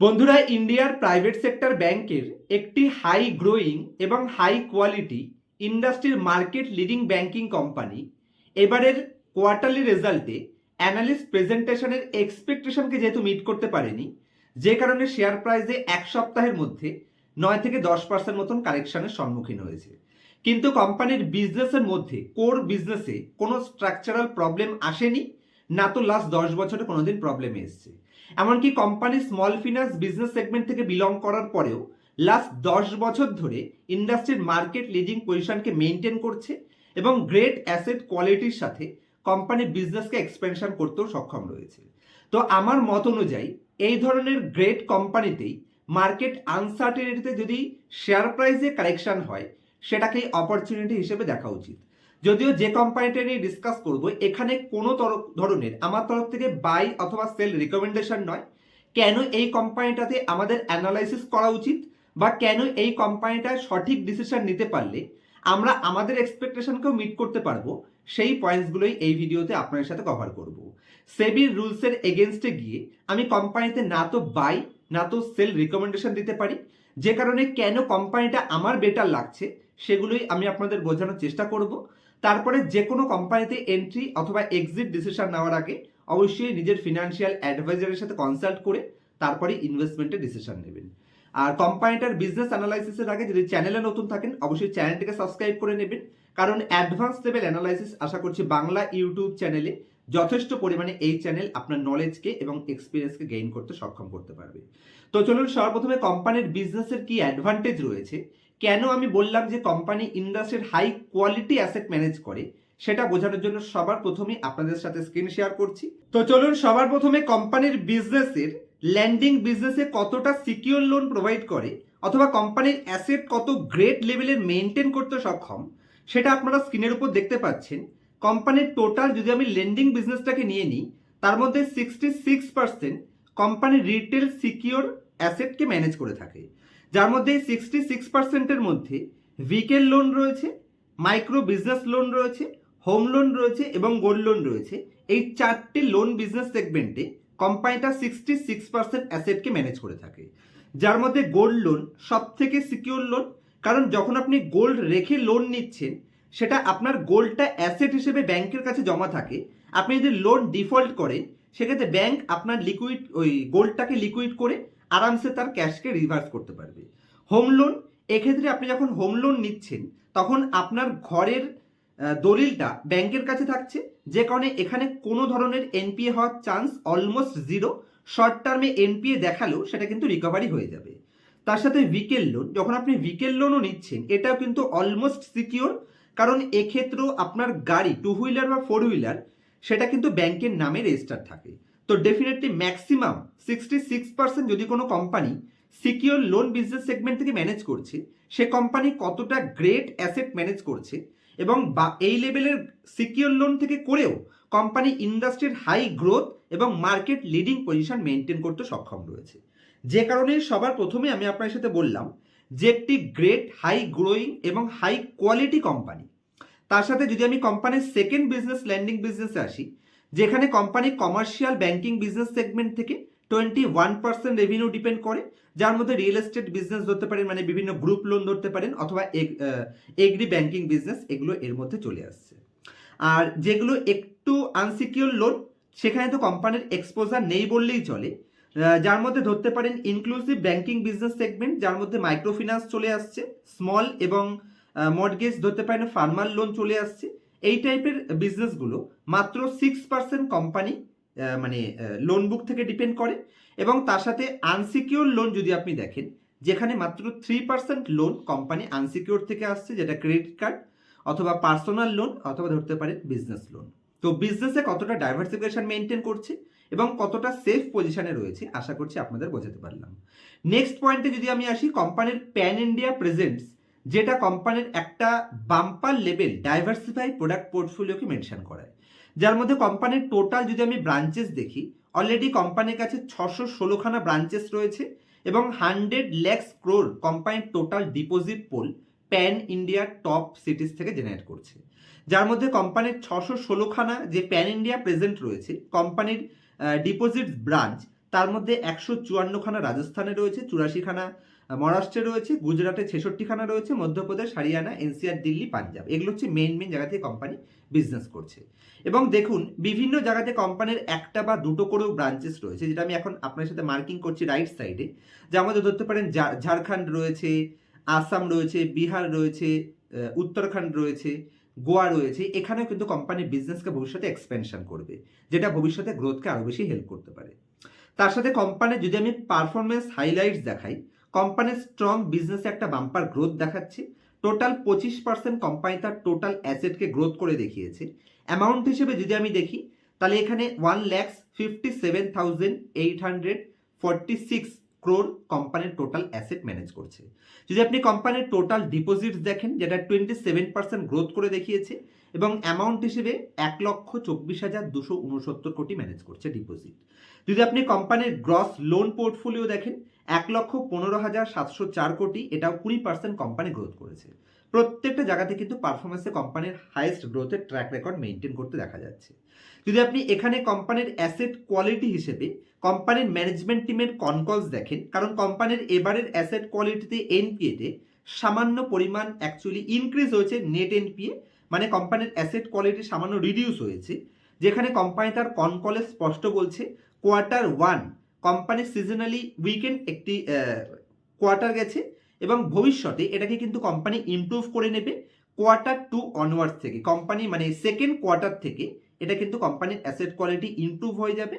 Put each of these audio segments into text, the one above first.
বন্ধুরা, ইন্ডিয়ার private sector ব্যাংকের একটি হাই গ্রোয়িং এবং হাই কোয়ালিটি ইন্ডাস্ট্রির মার্কেট লিডিং ব্যাংকিং কোম্পানি এবারের কোয়ার্টারলি রেজাল্টে অ্যানালিস্ট প্রেজেন্টেশনের এক্সপেকটেশনকে যেহেতু মিট করতে পারেনি, যে কারণে শেয়ার প্রাইসে এক সপ্তাহের মধ্যে নয় থেকে দশ পার্সেন্ট মতন কারেকশনের সম্মুখীন হয়েছে। কিন্তু কোম্পানির বিজনেসের মধ্যে কোর বিজনেসে কোনো স্ট্রাকচারাল প্রবলেম আসেনি, না তো লাস্ট দশ বছরে কোনোদিন প্রবলেম এসছে। এমনকি company small finance business segment থেকে বিলং করার পরেও লাস্ট দশ বছর ধরে ইন্ডাস্ট্রির মার্কেট লিডিং পজিশনকে মেনটেন করছে এবং গ্রেট অ্যাসেট কোয়ালিটির সাথে কোম্পানি বিজনেসকে এক্সপেনশন করতেও সক্ষম রয়েছে। তো আমার মত অনুযায়ী এই ধরনের গ্রেট কোম্পানিতেই মার্কেট আনসার্টেনিটিতে যদি শেয়ার প্রাইসে কারেকশন হয়, সেটাকেই অপরচুনিটি হিসেবে দেখা উচিত। যদিও যে কোম্পানিটা নিয়ে ডিসকাস করব, এখানে কোনো ধরনের আমার তরফ থেকে বাই অথবা সেল রিকমেন্ডেশন নয়। কেন এই কোম্পানিটাতে আমাদের অ্যানালাইসিস করা উচিত বা কেন এই কোম্পানিটা সঠিক ডিসিশন নিতে পারলে আমরা আমাদের এক্সপেকটেশনকেও মিট করতে পারব, সেই পয়েন্টসগুলোই এই ভিডিওতে আপনাদের সাথে কভার করব। সেবির রুলসের এগেনস্টে গিয়ে আমি কোম্পানিতে না তো বাই না তো সেল রিকমেন্ডেশন দিতে পারি। যে কারণে কেন কোম্পানিটা আমার বেটার লাগছে, সেগুলোই আমি আপনাদের বোঝানোর চেষ্টা করব। তারপরে যে কোনো কোম্পানিতে এন্ট্রি অথবা এক্সিট ডিসিশন নেওয়ার আগে অবশ্যই নিজের ফিনান্সিয়াল অ্যাডভাইজারের সাথে কনসাল্ট করে তারপরে ইনভেস্টমেন্টের ডিসিশন নেবেন। আর কোম্পানিটার বিজনেস অ্যানালাইসিসের আগে যদি চ্যানেলে নতুন থাকেন, অবশ্যই চ্যানেলটিকে সাবস্ক্রাইব করে নেবেন। কারণ অ্যাডভান্স লেভেল অ্যানালাইসিস আশা করছি বাংলা ইউটিউব চ্যানেলে যথেষ্ট পরিমাণে এই চ্যানেল আপনার নলেজকে এবং এক্সপিরিয়েন্সকে গেইন করতে সক্ষম করতে পারবে। তো চলুন সর্বপ্রথমে কোম্পানির বিজনেসের কি অ্যাডভান্টেজ রয়েছে? কেন আমি বললাম যে কোম্পানি ইন্ডাস্ট্রির হাই কোয়ালিটি অ্যাসেট ম্যানেজ করে? সেটা বোঝানোর জন্য সবার প্রথমে আপনাদের সাথে স্ক্রিন শেয়ার করছি। তো চলুন, সবার প্রথমে কোম্পানির বিজনেসের ল্যান্ডিং বিজনেসে কতটা সিকিউর লোন প্রোভাইড করে? অথবা কোম্পানির অ্যাসেট কত গ্রেট লেভেলের মেনটেন করতে সক্ষম? সেটা আপনারা স্ক্রিনের উপর দেখতে পাচ্ছেন। কোম্পানির টোটাল যদি আমি লেন্ডিং বিজনেসটাকে নিয়ে নিই, তার মধ্যে sixty six percent company retail secure অ্যাসেটকে manage করে থাকে। যার মধ্যে সিক্সটি সিক্স পার্সেন্টের মধ্যে ভিকেল লোন রয়েছে মাইক্রো বিজনেস লোন রয়েছে হোম লোন রয়েছে এবং গোল্ড লোন রয়েছে। এই চারটি লোন বিজনেস সেগমেন্টে কোম্পানিটা সিক্সটি সিক্স পার্সেন্ট অ্যাসেটকে ম্যানেজ করে থাকে। যার মধ্যে গোল্ড লোন সব থেকে সিকিউর লোন কারণ যখন আপনি গোল্ড রেখে লোন নিচ্ছেন, সেটা আপনার গোল্ডটা অ্যাসেট হিসেবে ব্যাংকের কাছে জমা থাকে। আপনি যদি লোন ডিফল্ট করেন, সেক্ষেত্রে ব্যাংক আপনার লিকুইড ওই গোল্ডটাকে লিকুইড করে আরামসে তার ক্যাশকে রিভার্স করতে পারবে। হোম লোন এক্ষেত্রে আপনি যখন হোম লোন নিচ্ছেন, তখন আপনার ঘরের দলিলটা ব্যাংকের কাছে থাকছে। যে কারণে এখানে কোনো ধরনের এনপিএ হওয়ার চান্স অলমোস্ট জিরো শর্ট টার্মে এনপিএ দেখালেও সেটা কিন্তু রিকভারি হয়ে যাবে। তার সাথে উইকেল লোন যখন আপনি উইকেল লোনও নিচ্ছেন, এটাও কিন্তু অলমোস্ট সিকিওর কারণ এক্ষেত্রেও আপনার গাড়ি টু হুইলার বা ফোর হুইলার সেটা কিন্তু ব্যাংকের নামে রেজিস্টার থাকে। তো definitely maximum sixty six percent যদি কোনো company secure loan business segment থেকে ম্যানেজ করছে, সে কোম্পানি কতটা গ্রেট অ্যাসেট ম্যানেজ করছে এবং বা এই লেভেলের সিকিওর লোন থেকে করেও কোম্পানি ইন্ডাস্ট্রির হাই গ্রোথ এবং মার্কেট লিডিং পজিশন মেনটেন করতে সক্ষম রয়েছে। যে কারণে সবার প্রথমে আমি আপনার সাথে বললাম যে একটি গ্রেট হাই গ্রোয়িং এবং হাই কোয়ালিটি কোম্পানি তার সাথে যদি আমি কোম্পানির সেকেন্ড বিজনেস ল্যান্ডিং বিজনেসে আসি যেখানে company commercial banking business segment থেকে twenty one percent revenue depend করে, যার মধ্যে রিয়েল এস্টেট বিজনেস ধরতে পারেন মানে বিভিন্ন গ্রুপ লোন ধরতে পারেন, অথবা এগ্রি ব্যাংকিং বিজনেস এগুলো এর মধ্যে চলে আসছে। আর যেগুলো একটু আনসিকিউর লোন সেখানে তো কোম্পানির এক্সপোজার নেই বললেই চলে। যার মধ্যে ধরতে পারেন ইনক্লুসিভ ব্যাংকিং বিজনেস সেগমেন্ট যার মধ্যে মাইক্রো ফিন্যান্স চলে আসছে স্মল এবং মর্টগেজ ধরতে পারেন ফার্মার লোন চলে আসছে। এই টাইপের বিজনেসগুলো মাত্র সিক্স পার্সেন্ট কোম্পানি মানে লোন বুক থেকে ডিপেন্ড করে এবং তার সাথে আনসিকিউর লোন যদি আপনি দেখেন, যেখানে মাত্র three percent loan company unsecure থেকে আসছে, যেটা ক্রেডিট কার্ড অথবা পার্সোনাল লোন অথবা ধরতে পারেন বিজনেস লোন তো বিজনেসে কতটা ডাইভার্সিফিকেশন মেনটেন করছে এবং কতটা সেফ পজিশনে রয়েছে, আশা করছি আপনাদের বোঝাতে পারলাম। নেক্সট পয়েন্টে যদি আমি আসি কোম্পানির প্যান ইন্ডিয়া প্রেজেন্টস যেটা কোম্পানির একটা বাম্পার লেভেল ডাইভার্সিফাই প্রোডাক্ট পোর্টফোলিওকে মেনশন করায়। যার মধ্যে কোম্পানির টোটাল যদি আমি ব্রাঞ্চেস দেখি অলরেডি কোম্পানির কাছে ছশো ষোলোখানা ব্রাঞ্চেস রয়েছে এবং হান্ড্রেড ল্যাক্স ক্রোর কোম্পানির টোটাল ডিপোজিট পোল প্যান ইন্ডিয়ার টপ সিটিজ থেকে জেনারেট করছে। যার মধ্যে কোম্পানির ছশো ষোলোখানা যে প্যান ইন্ডিয়া প্রেজেন্ট রয়েছে, কোম্পানির ডিপোজিট ব্রাঞ্চ তার মধ্যে একশো চুয়ান্নখানা রাজস্থানে রয়েছে, চুরাশিখানা মহারাষ্ট্রে রয়েছে, গুজরাটে ছেষট্টিখানা রয়েছে, মধ্যপ্রদেশ, হরিয়ানা, এনসিআর, দিল্লি, পাঞ্জাব। এগুলো হচ্ছে মেন মেন জায়গা থেকে কোম্পানি বিজনেস করছে। এবং দেখুন, বিভিন্ন জায়গাতে কোম্পানির একটা বা দুটো করেও ব্রাঞ্চেস রয়েছে, যেটা আমি এখন আপনার সাথে মার্কিং করছি রাইট সাইডে যে আমাদের ধরতে পারেন ঝাড়খণ্ড রয়েছে, আসাম রয়েছে, বিহার রয়েছে উত্তরাখণ্ড রয়েছে, গোয়া রয়েছে, এখানেও কিন্তু কোম্পানি বিজনেসকে ভবিষ্যতে এক্সপেনশন করবে, যেটা ভবিষ্যতে গ্রোথকে আরও বেশি হেল্প করতে পারে। তার সাথে কোম্পানির যদি আমি পারফরমেন্স হাইলাইটস দেখাই কোম্পানির স্ট্রং বিজনেসে একটা বাম্পার গ্রোথ দেখাচ্ছে। টোটাল পঁচিশ পার্সেন্ট কোম্পানি তার টোটাল অ্যাসেটকে গ্রোথ করে দেখিয়েছে। অ্যামাউন্ট হিসেবে যদি আমি দেখি, তাহলে এখানে one lakhs fifty seven thousand eight hundred forty six crore কোম্পানির টোটাল অ্যাসেট ম্যানেজ করছে। যদি আপনি কোম্পানির টোটাল ডিপোজিটস দেখেন, যেটা টোয়েন্টি সেভেন পার্সেন্ট গ্রোথ করে দেখিয়েছে, এবং অ্যামাউন্ট হিসেবে এক লক্ষ চব্বিশ হাজার দুশো উনসত্তর কোটি ম্যানেজ করছে ডিপোজিট যদি আপনি কোম্পানির গ্রস লোন পোর্টফোলিও দেখেন এক লক্ষ পনেরো হাজার সাতশো চার কোটি এটাও কুড়ি পার্সেন্ট কোম্পানি গ্রোথ করেছে। প্রত্যেকটা জায়গাতে কিন্তু পারফরমেন্সে কোম্পানির হাইয়েস্ট গ্রোথের ট্র্যাক রেকর্ড মেনটেন করতে দেখা যাচ্ছে। যদি আপনি এখানে কোম্পানির অ্যাসেট কোয়ালিটি হিসেবে কোম্পানির ম্যানেজমেন্ট টিমের কনকলস দেখেন, কারণ কোম্পানির এবারের অ্যাসেট কোয়ালিটিতে এনপিএতে সামান্য পরিমাণ অ্যাকচুয়ালি ইনক্রিজ হয়েছে নেট এনপিএ মানে কোম্পানির অ্যাসেট কোয়ালিটি সামান্য রিডিউস হয়েছে, যেখানে কোম্পানি তার কনকলে স্পষ্ট বলছে quarter one company seasonally weakened একটি কোয়ার্টার গেছে এবং ভবিষ্যতে এটাকে কিন্তু কোম্পানি ইমপ্রুভ করে নেবে কোয়ার্টার টু অনওয়ার্ডস থেকে। কোম্পানি মানে সেকেন্ড কোয়ার্টার থেকে এটা কিন্তু কোম্পানির অ্যাসেট কোয়ালিটি ইমপ্রুভ হয়ে যাবে।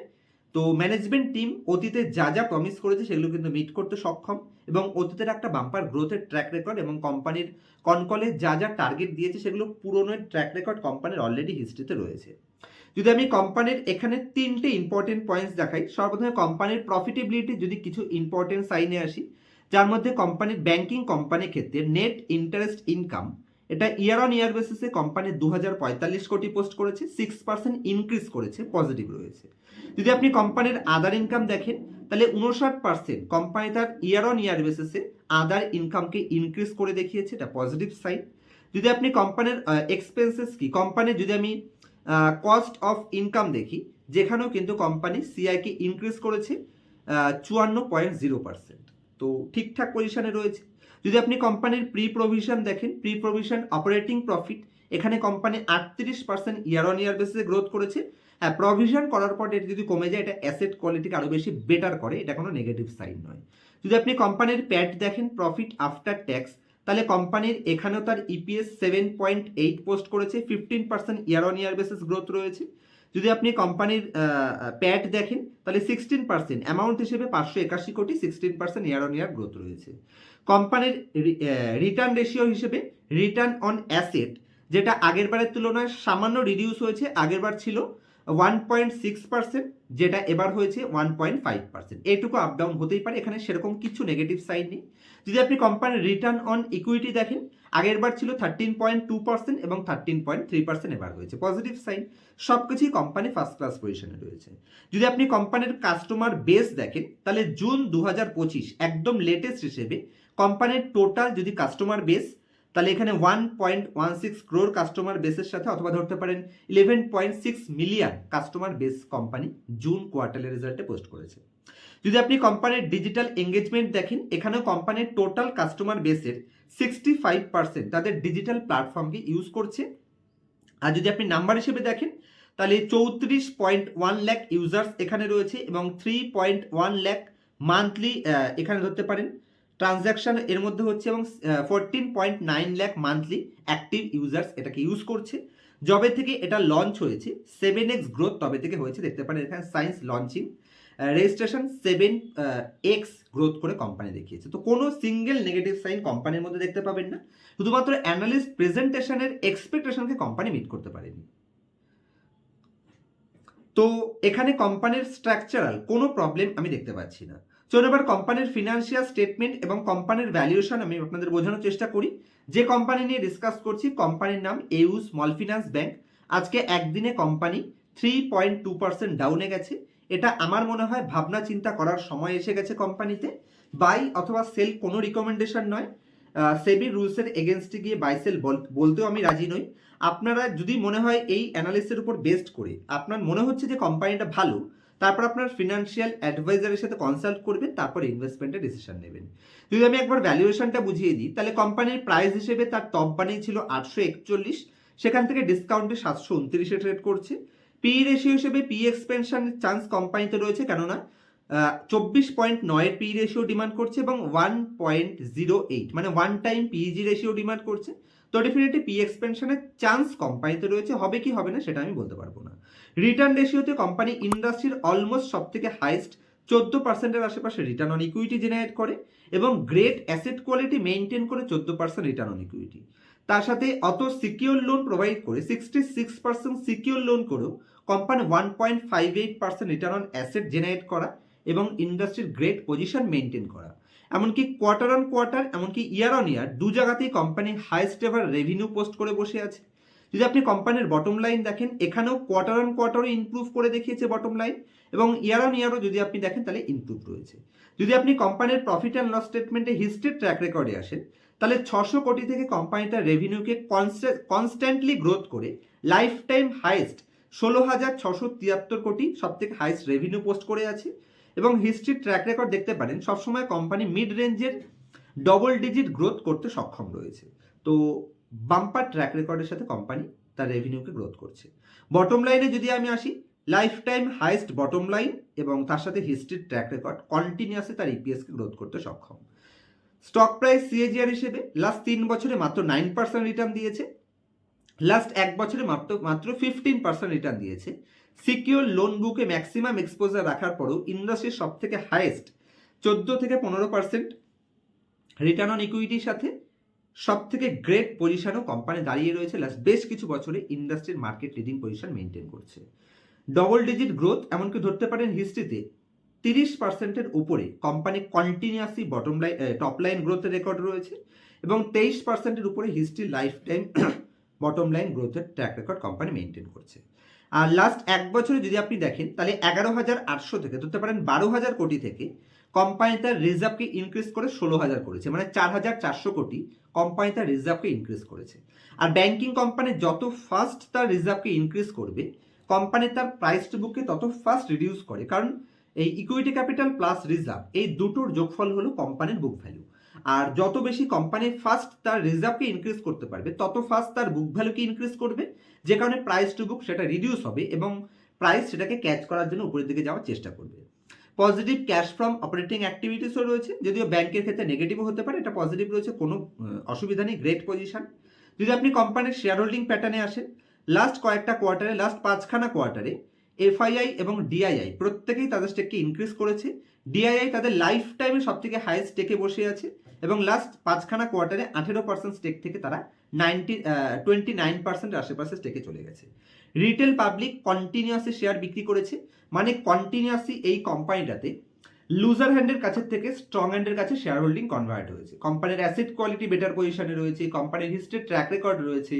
তো ম্যানেজমেন্ট টিম অতীতে যা যা প্রমিস করেছে সেগুলো কিন্তু মিট করতে সক্ষম এবং অতীতের একটা বাম্পার গ্রোথের ট্র্যাক রেকর্ড এবং কোম্পানির কনকলে যা যা টার্গেট দিয়েছে সেগুলো পুরোনোর ট্র্যাক রেকর্ড কোম্পানির অলরেডি হিস্ট্রিতে রয়েছে। যদি আমি কোম্পানির এখানে তিনটে ইম্পর্টেন্ট পয়েন্টস দেখাই, সর্বপ্রথমে কোম্পানির প্রফিটেবিলিটি যদি কিছু ইম্পর্টেন্ট সাইনে আসি, যার মধ্যে কোম্পানির ব্যাংকিং কোম্পানির ক্ষেত্রে নেট ইন্টারেস্ট ইনকাম এটা ইয়ার অন ইয়ার বেসিসে কোম্পানি দু হাজার পঁয়তাল্লিশ কোটি পোস্ট করেছে সিক্স পার্সেন্ট ইনক্রিজ করেছে পজিটিভ রয়েছে। যদি আপনি কোম্পানির আদার ইনকাম দেখেন, তাহলে উনষাট পার্সেন্ট কোম্পানি তার ইয়ার অন ইয়ার বেসিসে আদার ইনকামকে ইনক্রিজ করে দেখিয়েছে, এটা পজিটিভ সাইড যদি আপনি কোম্পানির এক্সপেন্সেস কি কোম্পানির যদি আমি কস্ট অফ ইনকাম দেখি, যেখানেও কিন্তু কোম্পানি সিআইকে ইনক্রিজ করেছে চুয়ান্ন পয়েন্ট জিরো পার্সেন্ট। তো ঠিকঠাক পজিশনে রয়েছে। যদি আপনি কোম্পানির প্রি প্রভিশন দেখেন প্রি প্রভিশন অপারেটিং প্রফিট এখানে কোম্পানি আটত্রিশ পার্সেন্ট ইয়ার অন ইয়ার বেসিসে গ্রোথ করেছে। হ্যাঁ প্রভিশন করার পর এটা যদি কমে যায়, এটা অ্যাসেট কোয়ালিটিকে আরও বেশি বেটার করে, এটা কোনো নেগেটিভ সাইন নয়। যদি আপনি কোম্পানির প্যাট দেখেন প্রফিট আফটার ট্যাক্স তাহলে কোম্পানির এখানেও তার EPS seven point eight post করেছে fifteen percent year on year basis growth রয়েছে। যদি আপনি কোম্পানির প্যাট দেখেন, তাহলে সিক্সটিন পার্সেন্ট অ্যামাউন্ট হিসেবে পাঁচশো একাশি কোটি sixteen percent year on year growth রয়েছে। কোম্পানির রিটার্ন রেশিও হিসেবে রিটার্ন অন অ্যাসেট যেটা আগের বারের তুলনায় সামান্য রিডিউস হয়েছে, আগের বার ছিল ওয়ান পয়েন্ট সিক্স পার্সেন্ট যেটা এবার হয়েছে ওয়ান পয়েন্ট ফাইভ পার্সেন্ট এটুকু আপ ডাউন হতেই পারে, এখানে সেরকম কিছু নেগেটিভ সাইড নেই। যদি আপনি কোম্পানির রিটার্ন অন ইকুইটি দেখেন, আগের বার ছিল থার্টিন পয়েন্ট টু পার্সেন্ট এবং থার্টিন পয়েন্ট থ্রি পার্সেন্ট এবার হয়েছে। পজিটিভ সাইন সব কিছুই কোম্পানি ফার্স্ট ক্লাস পজিশনে রয়েছে। যদি আপনি কোম্পানির কাস্টমার বেস দেখেন, তাহলে জুন দু হাজার পঁচিশ, একদম লেটেস্ট হিসেবে কোম্পানির টোটাল যদি কাস্টমার বেস তাহলে এখানে one point one six crore customer বেসের সাথে অথবা ধরতে পারেন eleven point six million customer base company June কোয়ার্টারের রেজাল্টে পোস্ট করেছে। যদি আপনি কোম্পানির ডিজিটাল এঙ্গেজমেন্ট দেখেন, এখানেও কোম্পানির টোটাল কাস্টমার বেসের সিক্সটি ফাইভ পার্সেন্ট তাদের ডিজিটাল প্ল্যাটফর্মকে ইউজ করছে। আর যদি আপনি নাম্বার হিসেবে দেখেন, তাহলে চৌত্রিশ পয়েন্ট ওয়ান ল্যাক ইউজার্স এখানে রয়েছে এবং three point one lakh monthly এখানে ধরতে পারেন ট্রানজ্যাকশন এর মধ্যে হচ্ছে এবং fourteen point nine lakh monthly active users এটাকে ইউজ করছে। যবে থেকে এটা লঞ্চ হয়েছে সেভেন এক্স গ্রোথ তবে থেকে হয়েছে। দেখতে পারেন এখানে since launching registration seven X growth করে কোম্পানি দেখিয়েছে। তো কোনো সিঙ্গেল নেগেটিভ সাইন কোম্পানির মধ্যে দেখতে পাবেন না। শুধুমাত্র অ্যানালিস্ট প্রেজেন্টেশনের এক্সপেকটেশনকে কোম্পানি মিট করতে পারেনি। তো এখানে কোম্পানির স্ট্রাকচারাল কোনো প্রবলেম আমি দেখতে পাচ্ছি না। চলুন এবার কোম্পানির ফিনান্সিয়াল স্টেটমেন্ট এবং কোম্পানির ভ্যালুয়েশন আমি আপনাদের বোঝানোর চেষ্টা করি। যে কোম্পানি নিয়ে ডিসকাস করছি কোম্পানির নাম এউ স্মল ফিনান্স ব্যাংক আজকে একদিনে company three point two percent ডাউনে গেছে। এটা আমার মনে হয় ভাবনা চিন্তা করার সময় এসে গেছে কোম্পানিতে বাই অথবা সেল কোনো রিকমেন্ডেশন নয়। সেবি রুলসের এগেনস্টে গিয়ে বাই সেল বলতেও আমি রাজি নই। আপনারা যদি মনে হয় এই অ্যানালিসের উপর বেস্ট করে, আপনার মনে হচ্ছে যে কোম্পানিটা ভালো তারপর আপনার ফিনান্সিয়াল অ্যাডভাইজারের সাথে কনসাল্ট করবেন, তারপর ইনভেস্টমেন্টের ডিসিশন নেবেন। যদি আমি একবার ভ্যালুয়েশনটা বুঝিয়ে দিই, তাহলে কোম্পানির প্রাইস হিসেবে তার টপ বানিয়ে ছিল আটশো একচল্লিশ, সেখান থেকে ডিসকাউন্টে সাতশো উনত্রিশে ট্রেড করছে। পি রেশিও হিসেবে পি এক্সপেনশনের চান্স কোম্পানিতে রয়েছে, কেননা চব্বিশ পয়েন্ট নয়ের পি রেশিও ডিমান্ড করছে এবং ওয়ান পয়েন্ট জিরো এইট মানে one time PG ratio demand করছে। তো ডেফিনেটলি পি এক্সপেনশনের চান্স কোম্পানিতে রয়েছে। হবে কি হবে না, সেটা আমি বলতে পারব না। রিটার্ন রেশিওতে কোম্পানি ইন্ডাস্ট্রির অলমোস্ট সব থেকে হাইস্ট চোদ্দ পার্সেন্টের আশেপাশে রিটার্ন অন ইকুইটি জেনারেট করে এবং গ্রেট অ্যাসেট কোয়ালিটি মেনটেন করে চোদ্দ পার্সেন্ট রিটার্ন অন ইকুইটি তার সাথে অত সিকিউর লোন প্রোভাইড করে sixty six percent secure loan করেও company one point five eight percent return on asset generate করা এবং ইন্ডাস্ট্রির গ্রেট পজিশন মেনটেন করা। এমনকি কোয়ার্টার অন কোয়ার্টার এমনকি ইয়ার অন ইয়ার দু জায়গাতেই company highest ever revenue post করে বসে আছে। যদি আপনি কোম্পানির বটম লাইন দেখেন, এখানেও কোয়ার্টার অন কোয়ার্টারও ইমপ্রুভ করে দেখিয়েছে বটম লাইন এবং ইয়ার অন ইয়ারও যদি আপনি দেখেন, তাহলে ইমপ্রুভ রয়েছে। যদি আপনি কোম্পানির প্রফিট অ্যান্ড লস স্টেটমেন্টে হিস্ট্রি ট্র্যাক রেকর্ডে আসেন, তাহলে ছশো কোটি থেকে কোম্পানি তার রেভিনিউকে কনস্ট্যান্টলি গ্রোথ করে লাইফ টাইম হাইস্ট ষোলো হাজার ছশো তিয়াত্তর কোটি সব থেকে হাইস্ট রেভিনিউ পোস্ট করে আছে এবং হিস্ট্রি ট্র্যাক রেকর্ড দেখতে পারেন, সবসময় কোম্পানি মিড রেঞ্জের ডবল ডিজিট গ্রোথ করতে সক্ষম রয়েছে। তো বাম্পার ট্র্যাক রেকর্ডের সাথে কোম্পানি তার রেভিনিউকে গ্রোথ করছে। বটম লাইনে যদি আমি আসি life time highest bottom line এবং তার সাথে হিস্ট্রির ট্র্যাক রেকর্ড কন্টিনিউয়াসলি তার ইপিএসকে গ্রোথ করতে সক্ষম। স্টক প্রাইস সিএজিআর হিসেবে লাস্ট তিন বছরে মাত্র নাইন পার্সেন্ট রিটার্ন দিয়েছে। লাস্ট এক বছরে মাত্র মাত্র ফিফটিন পার্সেন্ট রিটার্ন দিয়েছে। সিকিউর লোন বুকে ম্যাক্সিমাম এক্সপোজার রাখার পরেও ইন্ডাস্ট্রির সব থেকে হাইয়েস্ট চোদ্দ থেকে পনেরো পার্সেন্ট রিটার্ন অন ইকুইটির সাথে সব থেকে গ্রেট পজিশনেও কোম্পানি দাঁড়িয়ে রয়েছে লাস্ট বেশ কিছু বছরে ইন্ডাস্ট্রির মার্কেট লিডিং পজিশন মেনটেন করছে। ডবল ডিজিট গ্রোথ এমনকি ধরতে পারেন হিস্ট্রিতে তিরিশ পার্সেন্টের উপরে company continuously bottom line top line গ্রোথের রেকর্ড রয়েছে এবং তেইশ পার্সেন্টের উপরে history life time bottom line গ্রোথের ট্র্যাক রেকর্ড কোম্পানি মেনটেন করছে। আর লাস্ট এক বছরে যদি আপনি দেখেন, তাহলে এগারো হাজার আটশো থেকে, ধরতে পারেন বারো হাজার কোটি থেকে কোম্পানি তার রিজার্ভকে ইনক্রিজ করে ষোলো হাজার করেছে মানে চার হাজার চারশো কোটি কোম্পানি তার রিজার্ভকে ইনক্রিজ করেছে। আর ব্যাংকিং কোম্পানি যত ফাস্ট তার রিজার্ভকে ইনক্রিজ করবে কোম্পানি তার প্রাইস টু বুককে তত ফাস্ট রিডিউস করে। কারণ এই ইকুইটি ক্যাপিটাল প্লাস রিজার্ভ এই দুটোর যোগফল হলো কোম্পানির বুক ভ্যালু আর যত বেশি কোম্পানি ফার্স্ট তার রিজার্ভকে ইনক্রিজ করতে পারবে, তত ফার্স্ট তার বুক ভ্যালুকে ইনক্রিজ করবে। যে কারণে প্রাইস টু বুক সেটা রিডিউস হবে এবং প্রাইস সেটাকে ক্যাচ করার জন্য উপরের দিকে যাওয়ার চেষ্টা করবে। পজিটিভ ক্যাশ ফ্রম অপারেটিং অ্যাক্টিভিটিসও রয়েছে। যদিও ব্যাংকের ক্ষেত্রে নেগেটিভও হতে পারে, এটা পজিটিভ রয়েছে, কোনো অসুবিধা নেই গ্রেট পজিশন যদি আপনি কোম্পানির শেয়ার হোল্ডিং প্যাটার্নে আসেন লাস্ট কয়েকটা কোয়ার্টারে লাস্ট পাঁচখানা কোয়ার্টারে এফআইআই এবং ডিআইআই প্রত্যেকেই তাদের স্টেককে ইনক্রিজ করেছে। ডিআইআই তাদের লাইফ টাইমে সব থেকে হাইয়েস্ট স্টেকে বসে আছে এবং লাস্ট পাঁচখানা কোয়ার্টারে আঠেরো পার্সেন্ট স্টেক থেকে তারা নাইনটি টোয়েন্টি নাইন পার্সেন্টের আশেপাশে স্টেকে চলে গেছে। রিটেল পাবলিক কন্টিনিউয়াসলি শেয়ার বিক্রি করেছে। মানে কন্টিনিউয়াসলি এই কোম্পানিটাতে লুজার হ্যান্ডের কাছের থেকে স্ট্রং হ্যান্ডের কাছে শেয়ার হোল্ডিং কনভার্ট হয়েছে কোম্পানির অ্যাসেট কোয়ালিটি বেটার পজিশনে রয়েছে কোম্পানির হিস্ট্রি ট্র্যাক রেকর্ড রয়েছে।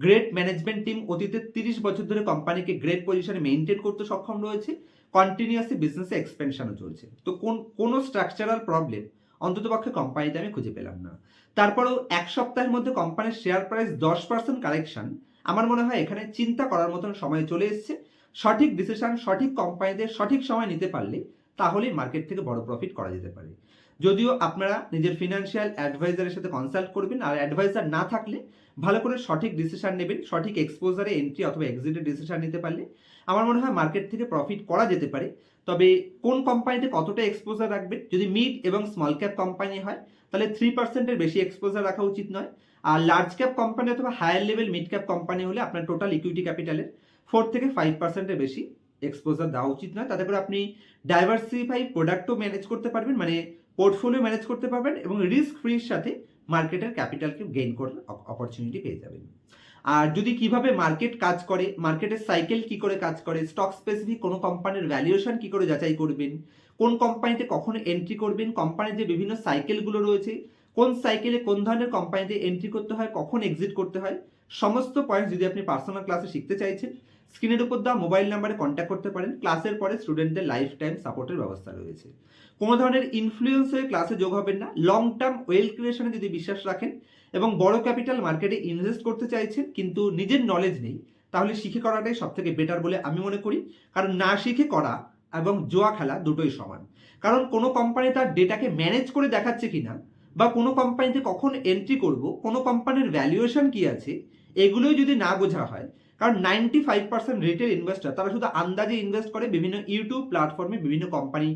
গ্রেট ম্যানেজমেন্ট টিম অতীতের তিরিশ বছর ধরে কোম্পানিকে গ্রেট পজিশনে মেনটেন করতে সক্ষম রয়েছে। কন্টিনিউয়াসলি বিজনেসে এক্সপেনশনও চলছে। তো কোন, কোনো স্ট্রাকচারাল প্রবলেম অন্ততপক্ষে কোম্পানিতে আমি খুঁজে পেলাম না। তারপরেও এক সপ্তাহের মধ্যে কোম্পানির শেয়ার প্রাইস দশ পার্সেন্ট কারেকশন আমার মনে হয় এখানে চিন্তা করার মতন সময় চলে এসছে। সঠিক ডিসিশন সঠিক কোম্পানিদের সঠিক সময় নিতে পারলে তাহলেই মার্কেট থেকে বড় প্রফিট করা যেতে পারে। যদিও আপনারা নিজের ফিনান্সিয়াল অ্যাডভাইজারের সাথে কনসাল্ট করবেন আর অ্যাডভাইজার না থাকলে ভালো করে সঠিক ডিসিশন নেবেন, সঠিক এক্সপোজারে এন্ট্রি অথবা এক্সিটের ডিসিশন নিতে পারলে আমার মনে হয় মার্কেট থেকে প্রফিট করা যেতে পারে। তবে কোন কোম্পানিতে কতটা এক্সপোজার রাখবেন? যদি মিড এবং স্মল ক্যাপ কোম্পানি হয়, তাহলে থ্রি পার্সেন্টের বেশি এক্সপোজার রাখা উচিত নয়। আর লার্জ ক্যাপ কোম্পানি অথবা higher level mid cap company হলে আপনার টোটাল ইকুইটি ক্যাপিটালের ফোর থেকে ফাইভ পার্সেন্টের বেশি এক্সপোজার দেওয়া উচিত নয়। তাতে করে আপনি ডাইভার্সিফাই প্রোডাক্টও ম্যানেজ করতে পারবেন মানে পোর্টফোলিও ম্যানেজ করতে পারবেন এবং রিস্ক ফ্রির সাথে মার্কেটের ক্যাপিটালকে গেইন করার অপরচুনিটি পেয়ে যাবেন। আর যদি কীভাবে মার্কেট কাজ করে মার্কেটের সাইকেল কি করে কাজ করে স্টক স্পেসিফিক কোনো কোম্পানির ভ্যালুয়েশন কি করে যাচাই করবেন, কোন কোম্পানিতে কখন এন্ট্রি করবেন কোম্পানির যে বিভিন্ন সাইকেলগুলো রয়েছে কোন সাইকেলে কোন ধরনের কোম্পানিতে এন্ট্রি করতে হয়, কখন এক্সিট করতে হয়, সমস্ত পয়েন্ট যদি আপনি পার্সোনাল ক্লাসে শিখতে চাইছেন স্ক্রিনের উপর দেওয়া মোবাইল নাম্বারে কন্ট্যাক্ট করতে পারেন ক্লাসের পরে স্টুডেন্টদের লাইফ টাইম সাপোর্টের ব্যবস্থা রয়েছে। কোনো ধরনের ইনফ্লুয়েন্স হয়ে ক্লাসে যোগ হবেন না লং টার্ম ওয়েল ক্রিয়েশনে যদি বিশ্বাস রাখেন এবং বড় ক্যাপিটাল মার্কেটে ইনভেস্ট করতে চাইছেন, কিন্তু নিজের নলেজ নেই, তাহলে শিখে করাটাই সব থেকে বেটার বলে আমি মনে করি, কারণ না শিখে করা এবং জুয়া খেলা দুটোই সমান। কারণ কোনো কোম্পানি তার ডেটাকে ম্যানেজ করে দেখাচ্ছে কিনা বা কোনো কোম্পানিতে কখন এন্ট্রি করব, কোনো কোম্পানির ভ্যালুয়েশন কি আছে, এগুলোই যদি না বোঝা হয়, কারণ ninety five percent retail investor তারা শুধু আন্দাজে ইনভেস্ট করে বিভিন্ন ইউটিউব প্ল্যাটফর্মে বিভিন্ন কোম্পানি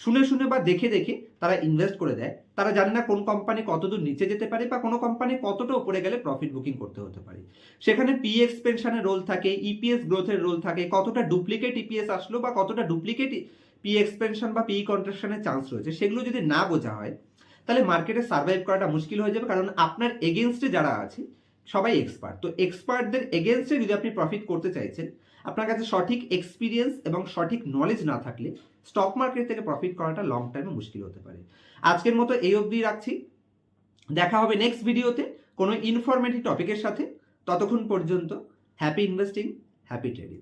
শুনে শুনে বা দেখে দেখে তারা ইনভেস্ট করে দেয়। তারা জানে না কোন কোম্পানি কতদূর নিচে যেতে পারে বা কোনো কোম্পানি কতটা উপরে গেলে প্রফিট বুকিং করতে হতে পারে। সেখানে পি এক্সপেনশনের রোল থাকে ইপিএস গ্রোথের রোল থাকে, কতটা ডুপ্লিকেট ইপিএস আসলো বা কতটা ডুপ্লিকেট পি এক্সপেনশন বা পি কন্ট্রাকশনের চান্স রয়েছে, সেগুলো যদি না বোঝা হয় তাহলে মার্কেটে সার্ভাইভ করাটা মুশকিল হয়ে যাবে কারণ আপনার এগেনস্টে যারা আছে, সবাই এক্সপার্ট তো এক্সপার্টদের এগেনস্টে যদি আপনি প্রফিট করতে চাইছেন, আপনার কাছে সঠিক এক্সপিরিয়েন্স এবং সঠিক নলেজ না থাকলে স্টক মার্কেট থেকে প্রফিট করাটা লং টাইমে মুশকিল হতে পারে। আজকের মতো এই অবধি রাখছি। দেখা হবে নেক্সট ভিডিওতে কোনো ইনফরমেটিভ টপিকের সাথে। ততক্ষণ পর্যন্ত হ্যাপি ইনভেস্টিং হ্যাপি ট্রেডিং